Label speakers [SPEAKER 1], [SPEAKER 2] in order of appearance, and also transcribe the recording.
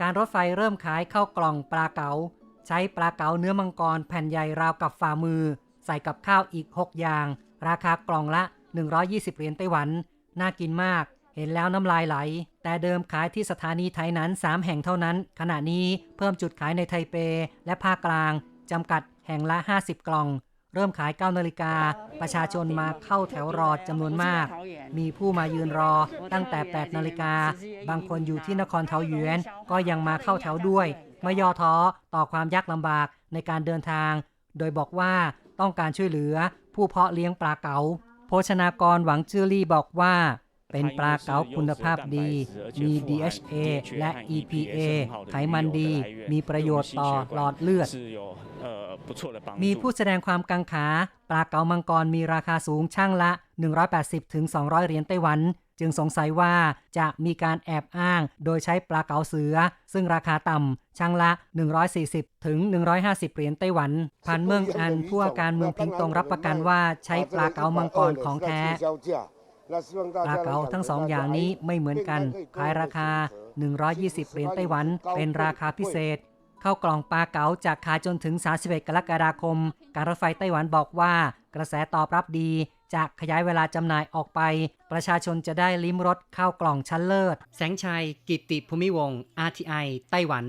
[SPEAKER 1] การรถไฟเริ่มขายข้าวกล่องปลาเก๋าใช้ปลาเก๋าเนื้อมังกรแผ่นใหญ่ราวกับฝ่ามือ ใส่กับข้าวอีก 6 อย่าง ราคากล่องละ 120 เหรียญไต้หวัน น่ากินมาก เห็นแล้วน้ำลายไหล แต่เดิมขายที่สถานีไทยนั้น 3 แห่งเท่านั้น ขณะนี้เพิ่มจุดขายในไทเป และภาคกลางจำกัดแห่งละ 50 กล่อง เริ่มขาย9นาฬิกา ประชาชนมาเข้าแถวรอจำนวนมาก มีผู้มายืนรอตั้งแต่ 8 นาฬิกา บางคนอยู่ที่นครเทาหยวน ก็ยังมาเข้าแถวด้วย ไม่ย่อท้อต่อความยากลำบากในการเดินทาง โดยบอกว่าต้องการช่วยเหลือผู้เพาะเลี้ยงปลาเก๋า โภชนากรหวังจื้อลี่บอกว่าเป็นปลาเก๋าคุณภาพดี มี DHA และ EPA ไขมันดี มีประโยชน์ต่อหลอดเลือด มีผู้แสดงความกังขา ปลาเก๋ามังกรมีราคาสูงช่างละ 180ถึง200 เหรียญไต้หวัน จึงสงสัยว่าจะมีการแอบอ้างโดยใช้ปลาเก๋าเสือ ซึ่งราคาต่ำช่างละ 140ถึง150 เหรียญไต้หวัน พันเมืองอันผู้ว่าการเมืองพิงตงรับประกันว่าใช้ปลาเก๋ามังกรของแท้ปลาเก๋าทั้งสองอย่างนี้ไม่เหมือนกัน ขายราคา 120 เหรียญไต้หวัน เป็นราคาพิเศษ เข้ากล่องปลาเก๋าจากขายจนถึง 31 กรกฎาคม การรถไฟไต้หวันบอกว่า กระแสตอบรับดีจะขยายเวลาจำหน่ายออกไป ประชาชนจะได้ลิ้มรสข้าวกล่องชั้นเลิศ แสงชัย กิตติภูมิวงศ์ RTI ไต้หวัน